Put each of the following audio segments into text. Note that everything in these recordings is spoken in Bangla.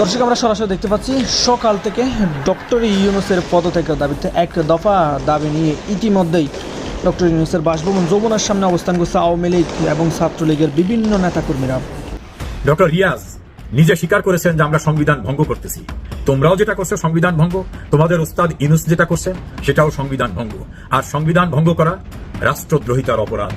দর্শক, আমরা সরাসরি দেখতে পাচ্ছি, সকাল থেকে ডক্টর ইউনুসের পদত্যাগের দাবিতে এক দফা দাবি নিয়ে ইতিমধ্যেই ডক্টর ইউনুসের বাসভবন যমুনার সামনে অবস্থান করছে আওয়ামী লীগ এবং ছাত্রলীগের বিভিন্ন নেতাকর্মীরা। ডক্টর রিয়াজ নিজে স্বীকার করেছেন যে আমরা সংবিধান ভঙ্গ করতেছি। তোমরাও যেটা করছ সংবিধান ভঙ্গ, তোমাদের ওস্তাদ ইনুস যেটা করছে, সেটাও সংবিধান ভঙ্গ। আর সংবিধান ভঙ্গ করা রাষ্ট্রদ্রোহিতার অপরাধ।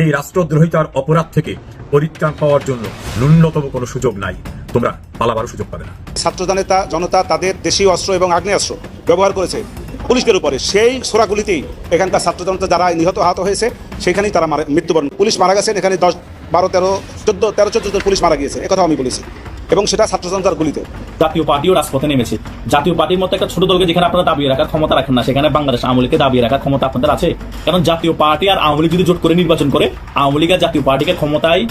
এই রাষ্ট্রদ্রোহিতার অপরাধ থেকে পরিত্রাণ পাওয়ার জন্য ন্যূনতম কোনো সুযোগ নাই। তোমরা পালাবারও সুযোগ পাবে না। ছাত্র জনতা জনতা তাদের দেশীয় অস্ত্র এবং আগ্নেয়াস্ত্র ব্যবহার করেছে পুলিশের উপরে। সেই সোরাগুলিতেই এখানকার ছাত্র জনতা যারা নিহত আহত হয়েছে। সেখানেই তারা মারা- মৃত্যুবরণ পুলিশ মারা গেছেন। এখানে দশ বারো তেরো চোদ্দ তেরো চোদ্দ জন পুলিশ মারা গিয়েছে। একথাও আমি বলেছি। এবং সেটা ছাত্র জনতার গুলিতে। জাতীয় পার্টিও রাজপথে নেমেছে। জাতীয় পার্টির মতো একটা ছোট দলকে যেখানে আপনারা দাবিয়ে রাখার ক্ষমতা রাখেন না সেখানে বাংলাদেশ আওয়ামী লীগকে দাবিয়ে রাখার ক্ষমতা আপনাদের আছে। কারণ জাতীয় পার্টি আর আওয়ামী লীগ যদি জোট করে নির্বাচন করে আওয়ামী লীগ আর জাতীয় পার্টিকে ক্ষমতায়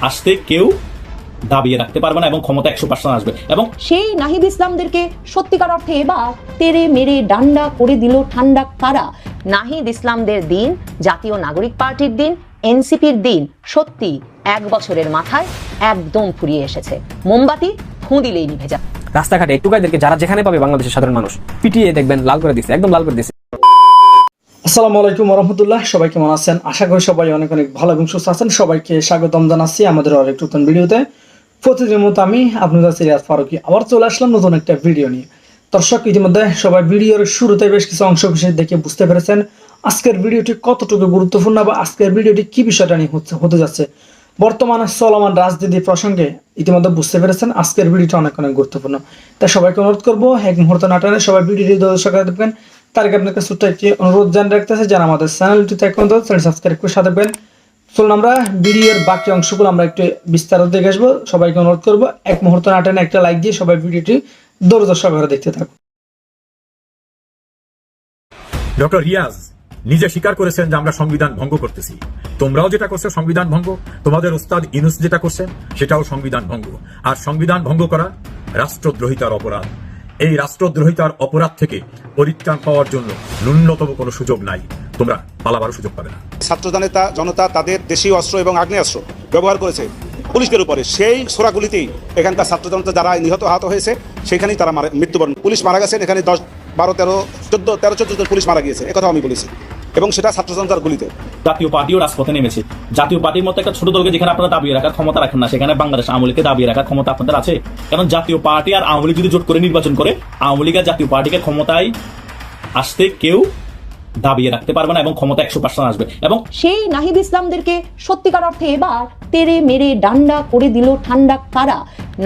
আসতে কেউ দাবিয়ে রাখতে পারবে না এবং ক্ষমতা একশো পার্সেন্ট আসবে। এবং সেই নাহিদ ইসলামদেরকে সত্যিকার অর্থে এবার তেরে মেরে ডান্ডা করে দিল ঠান্ডা কারা? নাহিদ ইসলামদের দিন জাতীয় নাগরিক পার্টির দিন এনসিপির দিন সত্যি এক বছরের মাথায় একদম ফুরিয়ে এসেছে। মোমবাতি ফুঁ দিলেই নিভে যায়। রাস্তাঘাটে টুকাইদেরকে যারা যেখানে পাবে বাংলাদেশের সাধারণ মানুষ পিটিয়ে দেখবেন লাল করে দিচ্ছে একদম লাল করে দিচ্ছে আসসালামু আলাইকুম রহমতুল্লাহ সবাই কেমন আছেন? আশা করি সবাই অনেক অনেক ভালো এবং সুস্থ আছেন। সবাইকে স্বাগতম জানাচ্ছি আমাদের আরেক নতুন ভিডিওতে। প্রতিদিনের মতো আমি আপনাদের সিরিয়াস ফারুকি আবার চলে আসলাম নতুন একটা ভিডিও নিয়ে। দর্শক, ইতিমধ্যে সবাই ভিডিওর শুরুতে বেশ কিছু অংশ বিশেষ দেখে বুঝতে পেরেছেন আজকের ভিডিওটি কতটুকু গুরুত্বপূর্ণ বা আজকের ভিডিওটি কি বিষয়টা নিয়ে হচ্ছে, হতে যাচ্ছে। বর্তমানে চলমান রাজনীতি প্রসঙ্গে ইতিমধ্যে বুঝতে পেরেছেন আজকের ভিডিওটা অনেক অনেক গুরুত্বপূর্ণ। তাই সবাইকে অনুরোধ করব, এক মুহূর্ত নাটানে সবাই ভিডিওটি দর্শক দেখবেন। তার আগে আপনাকে ছোট্ট একটি অনুরোধ জানিয়ে রাখতেছে যারা আমাদের চ্যানেলটিতে এখন সাবস্ক্রাইব করে সাথে চলুন আমরা ভিডিওর বাকি অংশগুলো আমরা একটু বিস্তারিত দেখে আসব। সবাইকে অনুরোধ করব, এক মুহূর্ত নাটানে একটা লাইক দিয়ে সবাই ভিডিওটি দৌড় সহকারে দেখতে থাকুন। ডক্টর রিয়াজ নিজে স্বীকার করেছেন যে আমরা সংবিধান ভঙ্গ করতেছি। তোমরাও যেটা করছ সংবিধান ভঙ্গ, তোমাদের উস্তাদ ইনুস যেটা করছে সেটাও সংবিধান ভঙ্গ। আর সংবিধান ভঙ্গ করা রাষ্ট্রদ্রোহিতার অপরাধ। এই রাষ্ট্রদ্রোহিতার অপরাধ থেকে পরিত্রাণ পাওয়ার জন্য ন্যূনতম কোনো সুযোগ নাই। তোমরা পালাবার সুযোগ পাবে না। ছাত্র জনতা তাদের দেশীয় অস্ত্র এবং আগ্নেয়াস্ত্র ব্যবহার করেছে। পুলিশের উপরে সেই সোরাগুলিতেই এখানকার ছাত্র জনতা যারা নিহত, আহত হয়েছে, সেখানেই তারা মৃত্যুবরণ। পুলিশ মারা গেছেন, এখানে দশ, বারো, তেরো, চোদ্দ তেরো, চোদ্দ পুলিশ মারা গিয়েছে। একথাও আমি বলেছি। এবং সেটা ছাত্র জনতার গুলিতে। জাতীয় পার্টিও রাজপথে নেমেছে। জাতীয় পার্টির মতো একটা ছোট দলকে যেখানে আপনারা দাবিয়ে রাখার ক্ষমতা রাখেন না সেখানে বাংলাদেশ আওয়ামী লীগকে দাবিয়ে রাখার ক্ষমতা আপনাদের আছে। কারণ জাতীয় পার্টি আর আওয়ামী লীগ যদি জোট করে নির্বাচন করে আওয়ামী লীগ আর জাতীয় পার্টিকে ক্ষমতায় আসতে কেউ দাবিয়ে রাখতে পারবে না এবং ক্ষমতা একশো পার্সেন্ট আসবে। এবং সেই নাহিদ ইসলামদেরকে সত্যিকার অর্থে এবার তেরে মেরে ডান্ডা করে দিল ঠান্ডা কারা?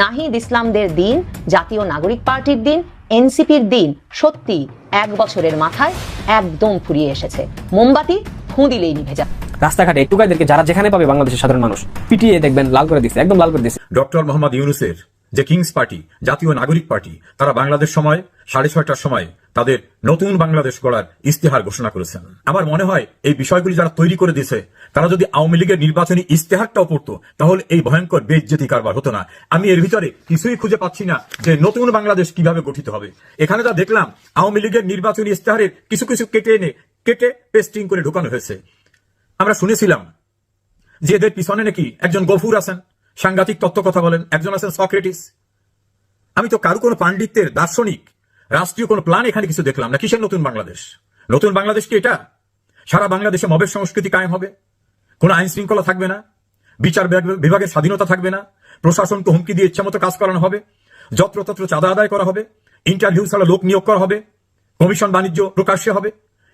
নাহিদ ইসলামদের দিন জাতীয় নাগরিক পার্টির দিন এনসিপির দিন সত্যি এক বছরের মাথায় একদম ফুরিয়ে এসেছে। মোমবাতি ফুঁ দিলেই নিভে যায়। রাস্তাঘাটে টুকাইদেরকে যারা যেখানে পাবে বাংলাদেশের সাধারণ মানুষ পিটিয়ে দেখবেন লাল করে দিচ্ছে একদম লাল করে দিচ্ছে ডক্টর মোহাম্মদ ইউনুসের যে কিংস পার্টি জাতীয় নাগরিক পার্টি তারা বাংলাদেশ সময় সাড়ে ছয়টার সময় তাদের নতুন বাংলাদেশ গড়ার ইস্তেহার ঘোষণা করেছেন। আমার মনে হয় এই বিষয়গুলি যারা তৈরি করে দিয়েছে, তারা যদি আওয়ামী লীগের নির্বাচনী ইস্তেহারটাও পড়তো, তাহলে এই ভয়ঙ্কর বেজ্জতি কারবার হতো না। আমি এর ভিতরে কিছুই খুঁজে পাচ্ছি না যে নতুন বাংলাদেশ কীভাবে গঠিত হবে। এখানে যা দেখলাম, আওয়ামী লীগের নির্বাচনী ইস্তেহারের কিছু কিছু কেটে এনে, কেটে পেস্টিং করে ঢুকানো হয়েছে। আমরা শুনেছিলাম যে এদের পিছনে নাকি একজন গফুর আছেন, সাংঘাতিক তত্ত্ব কথা বলেন, একজন আছেন সক্রেটিস। আমি তো কারও কোনো পাণ্ডিত্যের দার্শনিক রাষ্ট্রীয় কোনো প্ল্যান এখানে কিছু দেখলাম না। কিসের নতুন বাংলাদেশ? নতুন বাংলাদেশ কি এটা? সারা বাংলাদেশে মবের সংস্কৃতি কায়েম হবে? কোনো আইন শৃঙ্খলা থাকবে না? বিচার বিভাগ- বিভাগের স্বাধীনতা থাকবে না? প্রশাসনকে হুমকি দিয়ে ইচ্ছামতো কাজ করানো হবে? যত্রতত্র চাঁদা আদায় করা হবে? ইন্টারভিউ ছাড়া লোক নিয়োগ করা হবে? কমিশন বাণিজ্য প্রকাশ্যে হবে?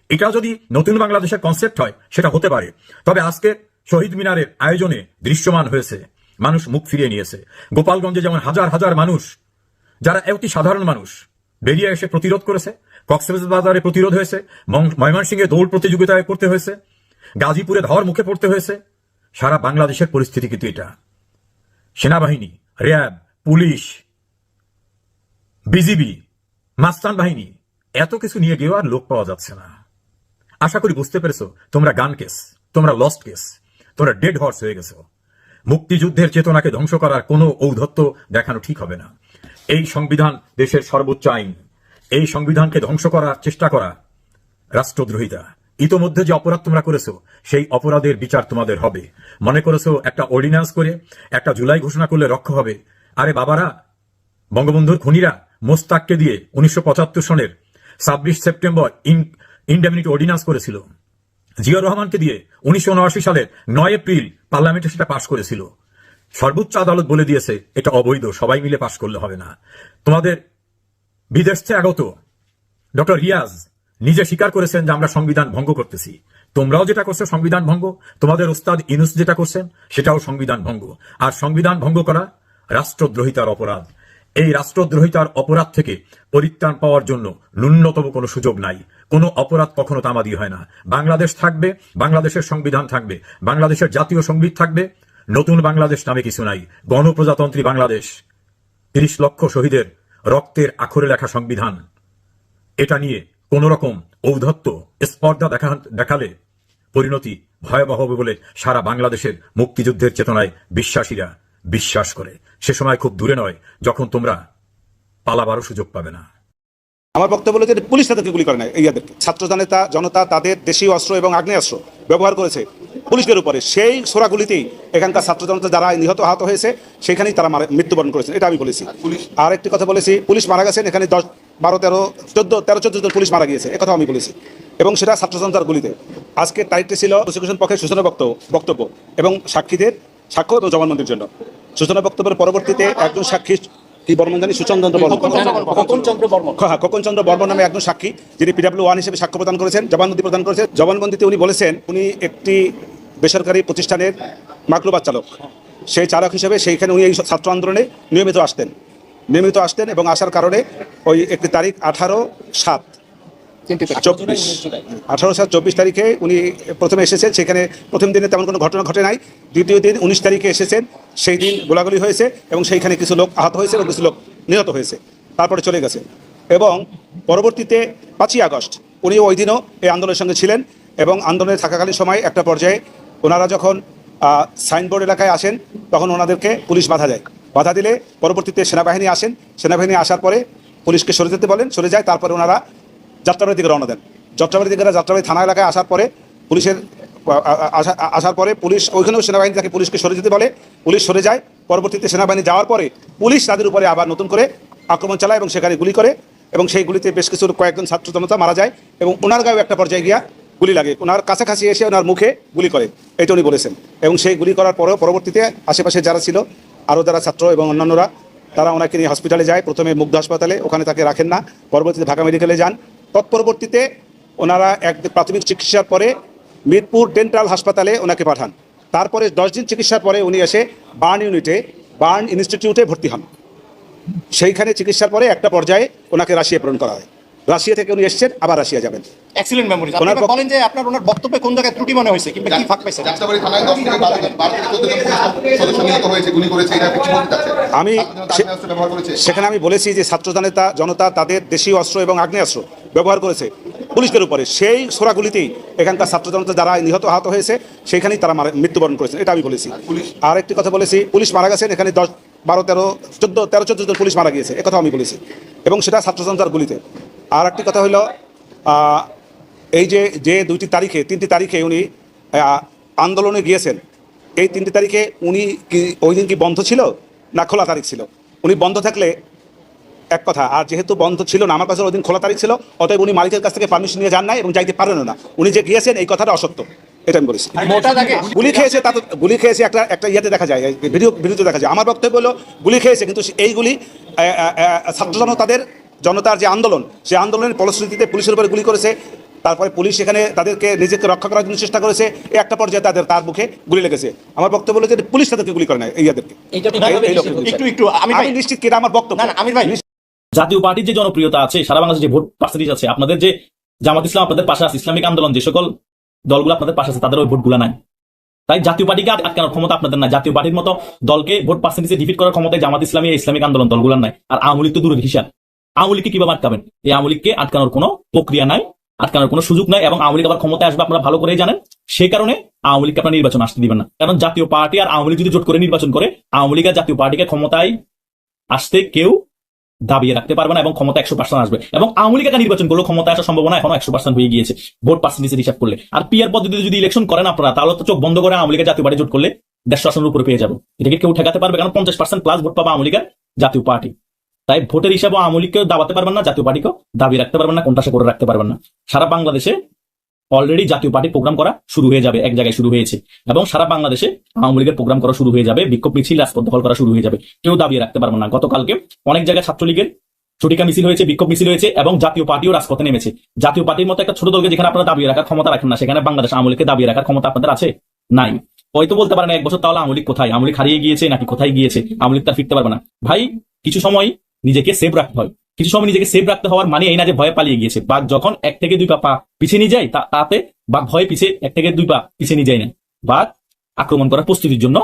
এটা যদি নতুন বাংলাদেশের কনসেপ্ট হয়, সেটা হতে পারে। তবে আজকে শহীদ মিনারের আয়োজনে দৃশ্যমান হয়েছে। মানুষ মুখ ফিরিয়ে নিয়েছে। গোপালগঞ্জে যেমন হাজার হাজার মানুষ, যারা অতি সাধারণ মানুষ বেরিয়ে এসে প্রতিরোধ করেছে, কক্সবাজারে প্রতিরোধ হয়েছে ময়মনসিংহে দৌড় প্রতিযোগিতায় করতে হয়েছে, গাজীপুরে ধর মুখে পড়তে হয়েছে, সারা বাংলাদেশের পরিস্থিতি কিন্তু এটা। সেনাবাহিনী, র্যাব, পুলিশ, বিজিবি, মাস্তান বাহিনী, এত কিছু নিয়ে গিয়েও আর লোক পাওয়া যাচ্ছে না। আশা করি বুঝতে পেরেছ, তোমরা গান কেস, তোমরা লস্ট কেস, তোমরা ডেড হর্স হয়ে গেছো। মুক্তিযুদ্ধের চেতনাকে ধ্বংস করার কোনো ঔদ্ধত্য দেখানো ঠিক হবে না। এই সংবিধান দেশের সর্বোচ্চ আইন। এই সংবিধানকে ধ্বংস করার চেষ্টা করা রাষ্ট্রদ্রোহিতা। ইতোমধ্যে যে অপরাধ তোমরা করেছ, সেই অপরাধের বিচার তোমাদের হবে। মনে করেছ একটা অর্ডিন্যান্স করে, একটা জুলাই ঘোষণা করলে রক্ষা হবে। আরে বাবারা, বঙ্গবন্ধুর খুনিরা মোস্তাককে দিয়ে উনিশশো সনের ছাব্বিশ সেপ্টেম্বর ইনডেমিনিটি অর্ডিন্যান্স করেছিল। জিয়া রহমানকে দিয়ে উনিশশো সালের নয় এপ্রিল পার্লামেন্টে সেটা পাশ করেছিল। সর্বোচ্চ আদালত বলে দিয়েছে, এটা অবৈধ, সবাই মিলে পাশ করলে হবে না। তোমাদের বিদেশ থেকে আগত ডক্টর রিয়াজ নিজে স্বীকার করেছেন যে আমরা সংবিধান ভঙ্গ করতেছি। তোমরাও যেটা করছ সংবিধান ভঙ্গ, তোমাদের ওস্তাদ ইনুস যেটা করছেন, সেটাও সংবিধান ভঙ্গ। আর সংবিধান ভঙ্গ করা রাষ্ট্রদ্রোহিতার অপরাধ। এই রাষ্ট্রদ্রোহিতার অপরাধ থেকে পরিত্রাণ পাওয়ার জন্য ন্যূনতম কোনো সুযোগ নাই। কোনো অপরাধ কখনো তামাদি হয় না। বাংলাদেশ থাকবে, বাংলাদেশের সংবিধান থাকবে, বাংলাদেশের জাতীয় সংগীত থাকবে নতুন বাংলাদেশ নামে কিছু নাই। গণপ্রজাতন্ত্রী বাংলাদেশ। তিরিশ লক্ষ শহীদের রক্তের আখরে লেখা সংবিধান। এটা নিয়ে কোন রকম ঔদ্ধত্য, স্পর্ধা দেখা, দেখালে পরিণতি ভয়াবহ হবে বলে সারা বাংলাদেশের মুক্তিযুদ্ধের চেতনায় বিশ্বাসীরা বিশ্বাস করে। সে সময় খুব দূরে নয়, যখন তোমরা পালাবারও সুযোগ পাবে না। আমার বক্তব্য হলো যে পুলিশ তাদেরকে গুলি করে না ইয়াদেরকে। ছাত্র জনতা জনতা, তাদের দেশীয় অস্ত্র এবং আগ্নেয়াস্ত্র ব্যবহার করেছে। পুলিশের উপরে। সেই সোরাগুলিতেই এখানকার ছাত্র জনতা যারা নিহত আহত হয়েছে সেখানেই তারা মৃত্যুবরণ করেছেন। এটা আমি বলেছি। আর একটি কথা বলেছি পুলিশ মারা গেছেন এখানে দশ বারো তেরো চোদ্দ তেরো চোদ্দ জন পুলিশ মারা গিয়েছে। একথা আমি বলেছি। এবং সেটা ছাত্র জনতার গুলিতে। আজকে তারিখটি ছিল প্রসিকিউশন পক্ষের সূচনা বক্তব্য বক্তব্য এবং সাক্ষীদের সাক্ষ্য এবং জবানবন্দির জন্য। সূচনা বক্তব্যের পরবর্তীতে একজন সাক্ষী কি বর্মন জানি? সুচন্দ্র বর্মন। হ্যাঁ খোকন চন্দ্র বর্মন। নামে একজন সাক্ষী যিনি পিডাব্লিউ ওয়ান হিসেবে সাক্ষ্য প্রদান করেছেন জবানবন্দি প্রদান করেছেন। জবানবন্দিতে উনি বলেছেন উনি একটি বেসরকারি প্রতিষ্ঠানের মাইক্রোবাস চালক। সেই চালক হিসেবে সেইখানে উনি এই ছাত্র আন্দোলনে নিয়মিত আসতেন। নিয়মিত আসতেন এবং আসার কারণে ওই একটি তারিখ আঠারো সাত চব্বিশ। আঠারো চব্বিশ তারিখে উনি প্রথমে এসেছেন। সেখানে প্রথম দিনে তেমন কোনো ঘটনা ঘটে নাই। দ্বিতীয় দিন উনিশ তারিখে এসেছেন। সেই দিন গোলাগুলি হয়েছে এবং সেইখানে কিছু লোক আহত হয়েছে এবং কিছু লোক নিহত হয়েছে। তারপরে চলে গেছে এবং পরবর্তীতে পাঁচই আগস্ট উনি ওই দিনও এই আন্দোলনের সঙ্গে ছিলেন এবং আন্দোলনে থাকাকালীন সময় একটা পর্যায়ে ওনারা যখন সাইনবোর্ড এলাকায় আসেন, তখন ওনাদেরকে পুলিশ বাধা দেয়। বাধা দিলে পরবর্তীতে সেনাবাহিনী আসেন। সেনাবাহিনী আসার পরে পুলিশকে সরে যেতে বলেন। সরে যায়, তারপরে ওনারা যাত্রাবাড়ির দিকে রওনা দেন। যাত্রাবাড়ির দিকে যাত্রাবাড়ি থানা এলাকায় আসার পরে পুলিশের আসার পরে পুলিশ, ওইখানেও সেনাবাহিনী তাকে পুলিশকে সরে যেতে বলে। পুলিশ সরে যায়, পরবর্তীতে সেনাবাহিনী যাওয়ার পরে পুলিশ তাদের উপরে আবার নতুন করে আক্রমণ চালায় এবং সেখানে গুলি করে এবং সেই গুলিতে বেশ কিছু কয়েকজন ছাত্র জনতা মারা যায় এবং ওনার গায়েও একটা পর্যায়ে গিয়া গুলি লাগে। ওনার কাছাকাছি এসে ওনার মুখে গুলি করে এটা উনি বলেছেন। এবং সেই গুলি করার পরেও পরবর্তীতে আশেপাশে যারা ছিল, আরও যারা ছাত্র এবং অন্যান্যরা, তারা ওনাকে নিয়ে হসপিটালে যায়। প্রথমে মুগ্ধ হাসপাতালে, ওখানে তাকে রাখেন না। পরবর্তীতে ঢাকা মেডিকেলে যান। তৎপরবর্তীতে ওনারা এক প্রাথমিক চিকিৎসার পরে মিরপুর ডেন্টাল হাসপাতালে ওনাকে পাঠান। তারপরে দশ দিন চিকিৎসার পরে উনি এসে বার্ন ইউনিটে বার্ন ইনস্টিটিউটে ভর্তি হন। সেইখানে চিকিৎসার পরে একটা পর্যায়ে ওনাকে রাশিয়া প্রেরণ করা হয়। রাশিয়া থেকে উনি এসেছেন আবার রাশিয়া যাবেন। এক্সিলেন্ট মেমোরি আপনি বলেন যে আপনার ওনার বক্তব্যে কোন জায়গায় ত্রুটি মনে হয়েছে কিংবা কি ফাঁক পাইছে? যাত্রাবাড়ি থানায় দশ থেকে বারো জন বারো থেকে চোদ্দ জন সদস্য নিহত হয়েছে গুলি করেছে এটা কিছু বলতে চাচ্ছে আমি সেখানে আমি বলেছি যে ছাত্র জনতা জনতা তাদের দেশীয় অস্ত্র এবং আগ্নেয়াস্ত্র ব্যবহার করেছে। পুলিশের উপরে। সেই সোরাগুলিতেই এখানকার ছাত্র জনতা যারা নিহত আহত হয়েছে সেখানেই তারা মৃত্যুবরণ করেছেন। এটা আমি বলেছি। আর একটি কথা বলেছি পুলিশ মারা গেছেন এখানে দশ বারো তেরো চোদ্দ তেরো চোদ্দ জন পুলিশ মারা গিয়েছে। একথা আমি বলেছি। এবং সেটা ছাত্র জনতার গুলিতে। আর একটি কথা হলো এই যে যে দুইটি তারিখে তিনটি তারিখে উনি আন্দোলনে গিয়েছেন এই তিনটি তারিখে উনি কি ওই দিন কি বন্ধ ছিল না খোলা তারিখ ছিল? উনি বন্ধ থাকলে এক কথা আর যেহেতু বন্ধ ছিল না আমার কাছে ওই দিন খোলা তারিখ ছিল অতএব উনি মালিকের কাছ থেকে পারমিশন নিয়ে যান নাই এবং যাইতে পারেন না। উনি যে গিয়েছেন এই কথাটা অসত্য। এটা আমি বলেছি। গুলি খেয়েছে তা তো গুলি খেয়েছে একটা একটা ইয়েতে দেখা যায় ভিডিও ভিডিওতে দেখা যায়। আমার বক্তব্য হলো গুলি খেয়েছে কিন্তু এইগুলি আহ, আহ, আহ, ছাত্র জনতাদের জনতার যে আন্দোলন সেই আন্দোলনের ফলশ্রুতিতে পুলিশের উপরে গুলি করেছে। তারপরে পুলিশ সেখানে তাদেরকে নিজেকে রক্ষা করার জন্য চেষ্টা করেছে। একটা পর্যায়ে তাদের তার মুখে গুলি লেগেছে। আমার বক্তব্য হলো যে পুলিশ তাদেরকে গুলি করে না ইয়াদেরকে। আমি নিশ্চিত কি আমার বক্তব্য। ভাই। জাতীয় পার্টির যে জনপ্রিয়তা আছে, সারা বাংলাদেশে যে ভোট পার্সেন্টেজ আছে, আপনাদের যে জামাত ইসলাম, আপনাদের পাশে আছে, ইসলামিক আন্দোলন, যে সকল দলগুলো আপনাদের পাশে আছে তাদের ওই ভোটগুলো নাই। তাই জাতীয় পার্টিকে আটকানোর ক্ষমতা আপনাদের না জাতীয় পার্টির মতো দলকে ভোট পার্সেন্টেজে ডিফিট করার ক্ষমতা জামাত ইসলামী ইসলামিক আন্দোলন দলগুলোর নাই। আর আওয়ামী তো দূরের হিসাব। আওয়ামী লীগকে কীভাবে আটকাবেন? এই আওয়ামী লীগকে আটকানোর কোনো প্রক্রিয়া নাই, আটকানোর কোনো সুযোগ নাই, এবং আওয়ামী লীগ আবার ক্ষমতায় আসবে আপনারা ভালো করেই জানেন। সেই কারণে আওয়ামী লীগকে আপনারা নির্বাচন আসতে দিবেন না। কারণ জাতীয় পার্টি আর আওয়ামী লীগ যদি জোট করে নির্বাচন করে, আওয়ামী লীগ আর জাতীয় পার্টিকে ক্ষমতায় আসতে কেউ দাবিয়ে রাখতে পারবে না এবং ক্ষমতা একশো পার্সেন্ট আসবে। এবং আওয়ামী লীগ নির্বাচন করলেও ক্ষমতা আসার সম্ভাবনা এখনও একশো পার্সেন্ট হয়ে গিয়েছে। ভোট পার্সেন্টেজের হিসাব করলে। আর পিয়ার পদ্ধতিতে যদি ইলেকশন করেন আপনারা, তাহলে তো চোখ বন্ধ করে আওয়ামী লীগের জাতীয় পার্টি জোট করলে দেড়শো আসনের উপরে পেয়ে যাব। এটাকে কেউ ঠেকাতে পারবে, কারণ পঞ্চাশ পার্সেন্ট প্লাস ভোট পাবে আওয়ামী লীগের জাতীয় পার্টি। তাই ভোটের হিসাবে আওয়ামী লীগকেও দাবাতে পারবেন না, জাতীয় পার্টিকেও দাবি রাখতে পারবেন না কোনটা সে করে রাখতে পারবেন না। সারা বাংলাদেশে অলরেডি জাতীয় পার্টি প্রোগ্রাম করা শুরু হয়ে যাবে, এক জায়গায় শুরু হয়েছে। এবং সারা বাংলাদেশে আওয়ামী লীগের প্রোগ্রাম করা শুরু হয়ে যাবে, বিক্ষোভ মিছিল রাজপথ দখল করা শুরু হয়ে যাবে। কেউ দাবিয়ে রাখতে পারবেন না। গতকালকে অনেক জায়গায় ছাত্রলীগের ছুটিকা মিছিল হয়েছে, বিক্ষোভ মিছিল হয়েছে এবং জাতীয় পার্টিও রাজপথে নেমেছে। জাতীয় পার্টির মতো একটা ছোট দলকে যেখানে আপনারা দাবিয়ে রাখার ক্ষমতা রাখেন না, সেখানে বাংলাদেশ আওয়ামী লীগকে দাবিয়ে রাখার ক্ষমতা আপনাদের আছে? নাই। হয়তো বলতে পারেন এক বছর তাহলে আওয়ামী লীগ কোথায়? আওয়ামী লীগ হারিয়ে গিয়েছে নাকি কোথায় গিয়েছে? আওয়ামী লীগ তার ফিরতে পারবে না। ভাই, কিছু সময় নিজেকে সেভ রাখতে হয়। কিছু সময় নিজেকে সেভ রাখতে হওয়ার মানে এই না যে ভয়ে পালিয়ে গিয়েছে। বাঘ যখন এক থেকে দুই পা পা পিছিয়ে নিয়ে যায় তাতে বাঘ ভয়ে পিছিয়ে এক থেকে দুই পা পিছিয়ে নিয়ে যায় না। বাঘ আক্রমণ করার প্রস্তুতির জন্য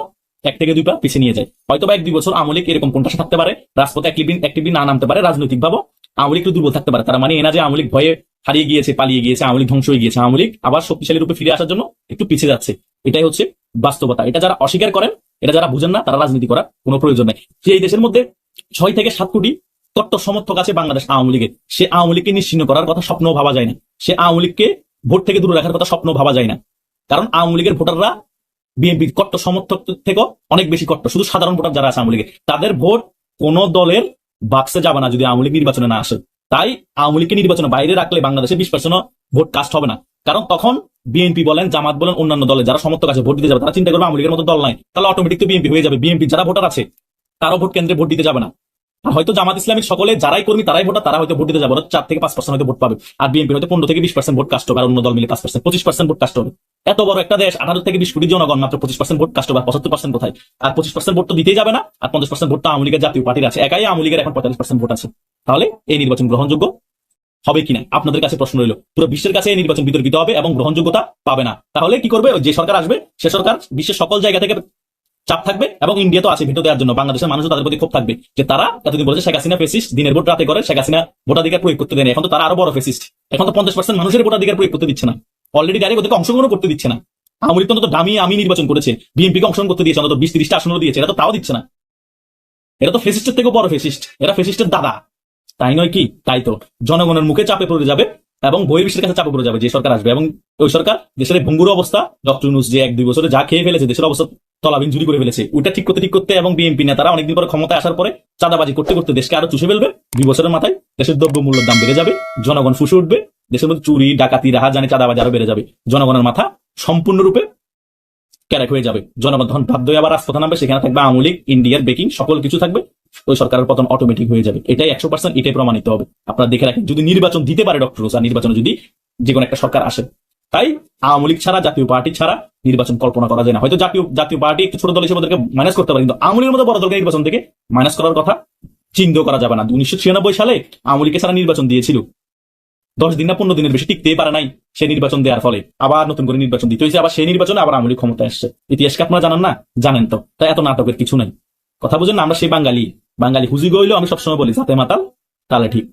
এক থেকে দুই পা পিছিয়ে নিয়ে যায়। হয়তো বা এক দুই বছর আওয়ামী এরকম কোনটা থাকতে পারে, রাজপথে অ্যাক্টিভলি অ্যাক্টিভলি না নামতে পারে রাজনৈতিক ভাবে আওয়ামী লীগ একটু দুর্বল থাকতে পারে। তার মানে এ না যে আওয়ামী লীগ ভয়ে হারিয়ে গিয়েছে, পালিয়ে গিয়েছে আওয়ামী লীগ ধ্বংস হয়ে গিয়েছে আওয়ামী লীগ আবার শক্তিশালী রূপে ফিরে আসার জন্য একটু পিছিয়ে যাচ্ছে। এটাই হচ্ছে বাস্তবতা। এটা যারা অস্বীকার করেন, এটা যারা বুঝেন না, তারা রাজনীতি করার কোনো প্রয়োজন নেই। এই দেশের মধ্যে ছয় থেকে সাত কোটি কট্টর সমর্থক আছে বাংলাদেশ আওয়ামী লীগের। সে আওয়ামী লীগকে নিশ্চিন্ন করার কথা স্বপ্নও ভাবা যায় না। সে আওয়ামী লীগকে ভোট থেকে দূরে রাখার কথা স্বপ্ন ভাবা যায় না। কারণ আওয়ামী লীগের ভোটাররা বিএনপির কট্টর সমর্থক থেকে অনেক বেশি কট্টর শুধু সাধারণ ভোটার যারা আছে আওয়ামী লীগের, তাদের ভোট কোন দলের বাক্সে যাবে না যদি আওয়ামী লীগ নির্বাচনে না আসে। তাই আওয়ামী লীগকে নির্বাচনে বাইরে রাখলে বাংলাদেশে বিশ পার্সেন্ট ভোট কাস্ট হবে না। কারণ তখন বিএনপি বলেন, জামাত বলেন, অন্যান্য দলে যারা সমর্থক আছে ভোট দিতে যাবে, তারা চিন্তা করবে আওয়ামী লীগের মতো দল নাই। তাহলে অটোমেটিক তো বিএনপি হয়ে যাবে। বিএনপি যারা ভোটার আছে, তারাও ভোট কেন্দ্রে ভোট দিতে যাবে না। হয়তো জামাত ইসলামের সকলে যারাই কর্মী, তারাই ভোটার তারা হয়তো ভোট দিতে যাবে। চার থেকে পাঁচ পার্সেন্ট হয়তো ভোট পাবে। আর বিএনপি হয়তো পনেরো থেকে বিশ পার্সেন্ট ভোট কাস্ট হবে আর অন্য দল মিলে পাঁচ পার্সেন্ট পঁচিশ পার্সেন্ট ভোট কাস্ট হবে। এত বড় একটা দেশ, আঠারো থেকে বিশ কোটি জনগণ মাত্র পঁচিশ পার্সেন্ট ভোট কাস্ট হবে আর পঁচাত্তর পার্সেন্ট কোথায়? আর পঁচিশ পার্সেন্ট ভোট তো দিতেই যাবে না, আর পঞ্চাশ পার্সেন্ট ভোট তো আওয়ামী লীগের জাতীয় পার্টির আছে। একাই আওয়ামী লীগের এখন পঁয়তাল্লিশ পার্সেন্ট ভোট আছে। তাহলে এই নির্বাচন গ্রহণযোগ্য? হবে কিনা আপনাদের কাছে প্রশ্ন রইল। পুরো বিশ্বের কাছে এই নির্বাচন বিতর্কিত হবে এবং গ্রহণযোগ্যতা পাবে না। তাহলে কি করবে? যে সরকার আসবে, সে সরকার বিশ্বের সকল জায়গা থেকে চাপ থাকবে এবং ইন্ডিয়া তো আছে ভেটো দেওয়ার জন্য, বাংলাদেশের মানুষও তাদের প্রতি ক্ষোভ থাকবে যে তারা এতদিন বলেছে শেখ হাসিনা ফেসিস্ট দিনের ভোট রাতে করে, শেখ হাসিনা ভোটাধিকার প্রয়োগ করতে দেয় এখন তো তারা আরও বড় ফেসিস্ট এখন তো পঞ্চাশ পার্সেন্ট মানুষের ভোটাধিকার প্রয়োগ করতে দিচ্ছে না। অলরেডি ডাইরেক্ট ওদেরকে অংশগ্রহণ করতে দিচ্ছে না। লীগ তো দামি আমি নির্বাচন করেছে, বিএনপিকে অংশগ্রহণ করতে দিয়েছে, অন্তত বিশ তিরিশটা আসনও দিয়েছে, এটা তো তাও দিচ্ছে না। এটা তো ফেসিস্টের থেকেও বড় ফেসিস্ট এরা ফেসিস্টের দাদা। তাই নয় কি? তাই তো। জনগণের মুখে চাপে পড়ে যাবে এবং বহির্বিশ্বের কাছে চাপে পড়ে যাবে যে সরকার আসবে এবং ওই সরকার দেশের ভঙ্গুর অবস্থা, ডক্টর ইউনুস যে এক দুই বছরে যা খেয়ে ফেলেছে, দেশের অবস্থা তলাবিন চুরি করে ফেলেছে। ওইটা ঠিক করতে ঠিক করতে এবং বিএনপি নেতারা অনেকদিন পরে ক্ষমতায় আসার পরে চাঁদাবাজি করতে করতে দেশকে আরও চুষে ফেলবে। দুই বছরের মাথায় দেশের দ্রব্য মূল্যের দাম বেড়ে যাবে, জনগণ ফুসে উঠবে, দেশের মধ্যে চুরি, ডাকাতি রাহা জানে চাঁদাবাজি আরও বেড়ে যাবে। জনগণের মাথা সম্পূর্ণরূপে ক্যারেক হয়ে যাবে। জনগণ তখন বাধ্য আবার রাজপথে নামবে, সেখানে থাকবে আওয়ামী লীগ, ইন্ডিয়ার বেকিং, সকল কিছু থাকবে, ওই সরকারের পতন অটোমেটিক হয়ে যাবে। এটাই একশো পার্সেন্ট এটাই প্রমাণিত হবে। আপনারা দেখে রাখেন, যদি নির্বাচন দিতে পারে ডক্টর রোসা নির্বাচনে যদি যে কোনো একটা সরকার আসে তাই আওয়ামী লীগ ছাড়া, জাতীয় পার্টি ছাড়া নির্বাচন কল্পনা করা যায় না। হয়তো জাতীয় জাতীয় পার্টি একটু ছোট দল হিসেবে ওদেরকে মাইনাস করতে পারে, কিন্তু আওয়ামী লীগের মতো বড় দলকে নির্বাচন থেকে মাইনাস করার কথা চিন্তাও করা যাবে না। উনিশশো ছিয়ানব্বই সালে আওয়ামী লীগকে ছাড়া নির্বাচন দিয়েছিল। দশ দিন না পনেরো দিনের বেশি টিকতেই পারে নাই সে নির্বাচন দেওয়ার ফলে। আবার নতুন করে নির্বাচন দিতে হয়েছে, আবার সেই নির্বাচনে আবার আওয়ামী ক্ষমতা আসছে। ইতিহাসকে আপনারা জানান না? জানেন তো। তাই এত নাটকের কিছু নাই। কথা বুঝেন না, আমরা সেই বাঙালি। বাঙালি হুজি গইলেও আমি সবসময় বলি যাতে মাতাল তাহলে ঠিক।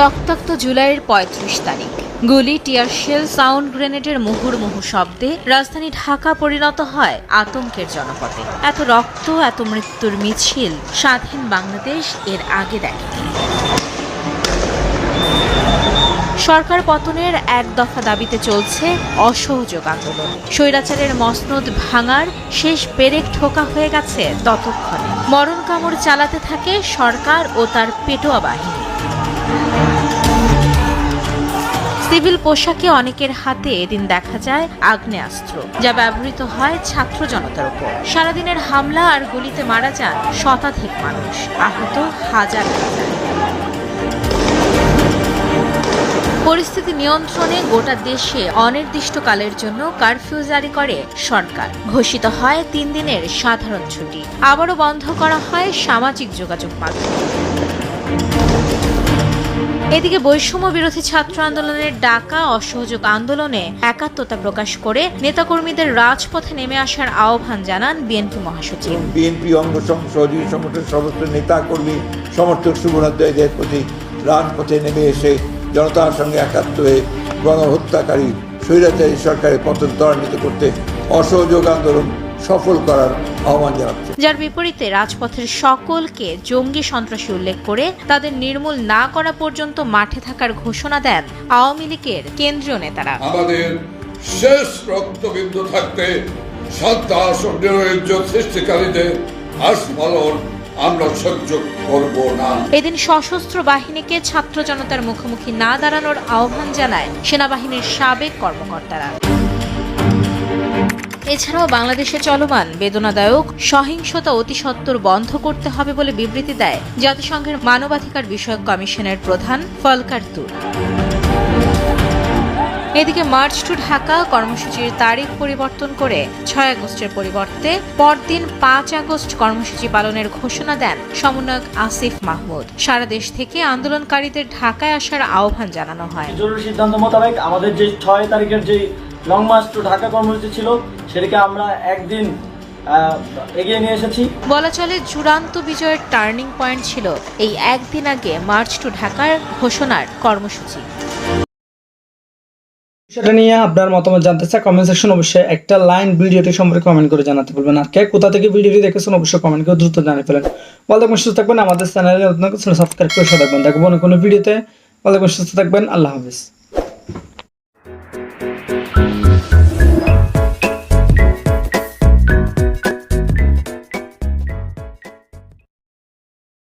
রক্তাক্ত জুলাইয়ের পঁয়ত্রিশ তারিখ। গুলি টিয়ারশেল সাউন্ড গ্রেনেডের মুহুর্মুহু শব্দে রাজধানী ঢাকা পরিণত হয় আতঙ্কের জনপদে। এত রক্ত, এত মৃত্যুর মিছিল স্বাধীন বাংলাদেশ এর আগে দেখেনি সরকার পতনের এক দফা দাবিতে চলছে অসহযোগ আন্দোলন। স্বৈরাচারের মসনদ ভাঙার শেষ পেরেক ঠোকা হয়ে গেছে ততক্ষণে। মরণ কামড় চালাতে থাকে সরকার ও তার পেটোয়া বাহিনী। সিভিল পোশাকে অনেকের হাতে এদিন দেখা যায় আগ্নেয়াস্ত্র, যা ব্যবহৃত হয় ছাত্র জনতার উপর সারাদিনের হামলা আর গুলিতে মারা যান শতাধিক মানুষ, আহত হাজার। পরিস্থিতি নিয়ন্ত্রণে গোটা দেশে অনির্দিষ্টকালের জন্য কারফিউ জারি করে সরকার। ঘোষিত হয় তিন দিনের সাধারণ ছুটি। আবারও বন্ধ করা হয় সামাজিক যোগাযোগ মাধ্যম। এদিকে বৈষম্য বিরোধী ছাত্র আন্দোলনের ডাকা, অসহযোগ আন্দোলনে একাত্মতা প্রকাশ করে নেতাকর্মীদের রাজপথে নেমে আসার আহ্বান জানান বিএনপি মহাসচিব। বিএনপি অঙ্গ সহযোগী সংগঠনের সমস্ত নেতা কর্মী সমর্থক শুভনাধ্যায়ীদের প্রতি রাজপথে নেমে এসে জনতার সঙ্গে একাত্ম হয়ে গণহত্যাকারী, স্বৈরাচারী সরকারের পতন ত্বরান্বিত করতে অসহযোগ আন্দোলন সফল করার আহ্বান জানাচ্ছি। যার বিপরীতে রাজপথের সকলকে জঙ্গি সন্ত্রাসী উল্লেখ করে তাদের নির্মূল না করা পর্যন্ত মাঠে থাকার ঘোষণা দেন আওয়ামী লীগের কেন্দ্রীয় নেতারা। আমাদের শেষ রক্তবিন্দু থাকতে সন্ত্রাস ও নিরৈর্য সৃষ্টিকারীদের আস্ফলন আমরা সহ্য করব না। এদিন সশস্ত্র বাহিনীকে ছাত্র জনতার মুখোমুখি না দাঁড়ানোর আহ্বান জানায় সেনাবাহিনীর সাবেক কর্মকর্তারা। এছাড়াও বাংলাদেশে চলমান বেদনাদায়ক, সহিংসতা অতি বন্ধ করতে হবে বলে বিবৃতি দেয় জাতিসংঘের মানবাধিকার বিষয়ক কমিশনের প্রধান ফলকার তুর। এদিকে মার্চ টু ঢাকা কর্মসূচির তারিখ পরিবর্তন করে ছয় আগস্টের পরিবর্তে পরদিন পাঁচ আগস্ট কর্মসূচি পালনের ঘোষণা দেন সমন্বয়ক আসিফ মাহমুদ। সারা দেশ থেকে আন্দোলনকারীদের ঢাকায় আসার আহ্বান জানানো হয়। জরুরি সিদ্ধান্ত মোতাবেক আমাদের যে ছয় তারিখের যে লং মার্চ টু ঢাকা কর্মসূচি ছিল সেটাকে আমরা একদিন এগিয়ে নিয়ে এসেছি। বলা চলে চূড়ান্ত বিজয়ের টার্নিং পয়েন্ট ছিল এই একদিন আগে মার্চ টু ঢাকার ঘোষণার কর্মসূচি। সেটা নিয়ে আপনার মতামত জানতে চাই কমেন্ট সেকশন অবশ্যই একটা লাইন ভিডিওটি সম্পর্কে কমেন্ট করে জানাতে বলবেন আর কে কোথা থেকে ভিডিওটি দেখেছেন অবশ্যই কমেন্ট করে দ্রুত জানিয়ে ফেলেন। ভালো থাকবেন সুস্থ থাকবেন আমাদের চ্যানেলে নতুন সাবস্ক্রাইব করে সাথে থাকবেন। দেখব অন্য কোনো ভিডিওতে ভালো থাকবেন সুস্থ থাকবেন আল্লাহ হাফিজ।